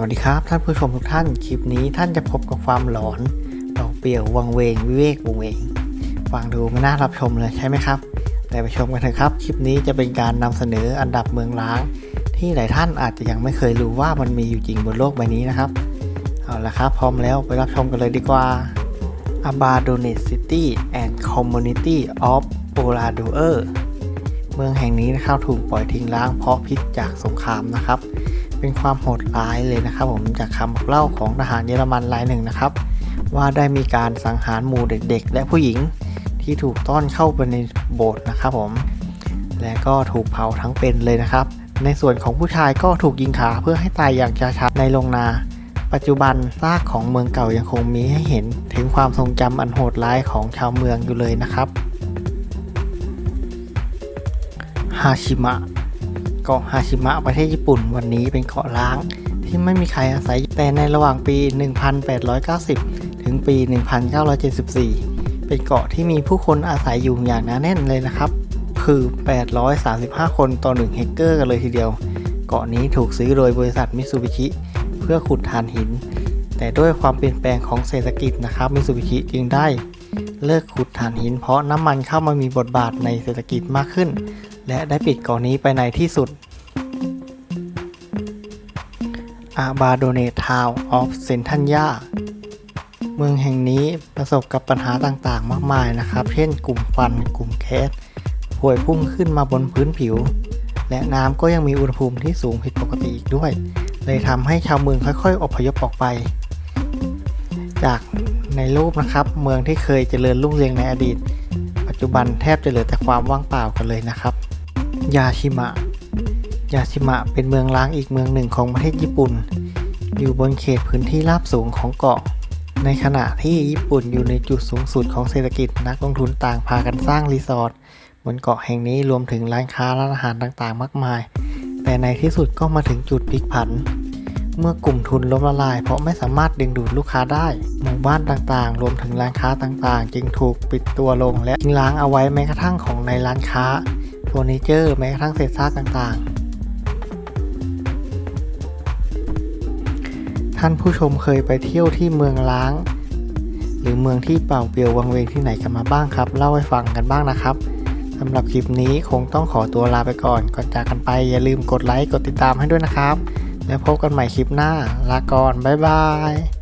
วัสดีครับท่านผู้ชมทุกท่าน คลิปนี้ท่านจะพบกับความหลอนเปล่าเปลี่ยววังเวงวิเวกวงเวงฟังดูไม่น่ารับชมเลยใช่ไหมครับ แต่ไปชมกันเถอะครับ คลิปนี้จะเป็นการนำเสนออันดับเมืองล้าง ที่หลายท่านอาจจะยังไม่เคยรู้ว่ามันมีอยู่จริงบนโลกใบนี้นะครับ เอาละครับ พร้อมแล้วไปรับชมกันเลยดีกว่า a b a d o n e t City and Community of o l a d o e r เมืองแห่งนี้นะครับถูกปล่อยทิ้งร้างเพราะพิษจากสงครามนะครับ เป็นความโหดร้ายเลยนะครับ ผมจากคำบอกเล่าของทหารเยอรมันรายหนึ่งนะครับ ว่าได้มีการสังหารหมู่เด็ก ๆ และผู้หญิงที่ถูกต้อนเข้าไปในโบสถ์นะครับผม และก็ถูกเผาทั้งเป็นเลยนะครับ ในส่วนของผู้ชายก็ถูกยิงขาเพื่อให้ตายอย่างช้าๆในโรงนา ปัจจุบันซากของเมืองเก่ายังคงมีให้เห็นถึงความทรงจำอันโหดร้ายของชาวเมืองอยู่เลยนะครับฮาชิมะ เกาะฮาชิมะประเทศญี่ปุ่นวันนี้เป็นเกาะล้าง ที่ไม่มีใครอาศัยแต่ในระหว่างปี 1890 ถึงปี 1974 เป็นเกาะที่มีผู้คนอาศัยอยู่อย่างหนาแน่นเลยนะครับ คือ 835 คนต่อ 1 เฮกเกอร์กันเลยทีเดียว เกาะนี้ถูกซื้อโดยบริษัทมิตซูบิชิเพื่อขุดถ่านหิน แต่ด้วยความเปลี่ยนแปลงของเศรษฐกิจนะครับมิตซูบิชิจึงได้เลิกขุดถ่านหินเพราะน้ำมันเข้ามามีบทบาทในเศรษฐกิจมากขึ้น และได้ปิดเกาะนี้ไปในที่สุดอาบาโดเนทาวออฟเซนทันยาเมืองแห่งนี้ประสบกับปัญหาต่างๆ มากมายนะครับ เช่นกลุ่มควันกลุ่มแคสป่วยพุ่งขึ้นมาบนพื้นผิว และน้ำก็ยังมีอุณหภูมิที่สูงผิดปกติอีกด้วย เลยทำให้ชาวเมืองค่อยๆ อพยพออกไป จากในรูปนะครับ เมืองที่เคยเจริญรุ่งเรืองในอดีต ปัจจุบันแทบจะเหลือแต่ความว่างเปล่ากันเลยนะครับ ยาชิมะ ยาชิมะเป็นเมืองล้างอีกเมืองหนึ่งของประเทศญี่ปุ่น อยู่บนเขตพื้นที่ราบสูงของเกาะ ในขณะที่ญี่ปุ่นอยู่ในจุดสูงสุดของเศรษฐกิจนักลงทุนต่างพากันสร้างรีสอร์ทบนเกาะแห่งนี้รวมถึงร้านค้าร้านอาหารต่างๆ มากมาย แต่ในที่สุดก็มาถึงจุดพลิกผัน เมื่อกลุ่มทุนล้มละลาย เพราะไม่สามารถดึงดูดลูกค้าได้ หมู่บ้านต่างๆ รวมถึงร้านค้าต่างๆ จึงถูกปิดตัวลงและทิ้งร้างเอาไว้แม้กระทั่งของในร้านค้า ฟอร์นิเจอร์แม้กระทั่งเศษซากต่างๆ ท่านผู้ชมเคยไปเที่ยวที่เมืองล้าง หรือเมืองที่เปล่าเปลี่ยววังเวงที่ไหนกันมาบ้างครับ เล่าให้ฟังกันบ้างนะครับสำหรับคลิปนี้คงต้องขอตัวลาไปก่อน ก่อนจากกันไปอย่าลืมกดไลค์กดติดตามให้ด้วยนะครับ แล้วพบกันใหม่คลิปหน้า ลาก่อน บ๊ายบาย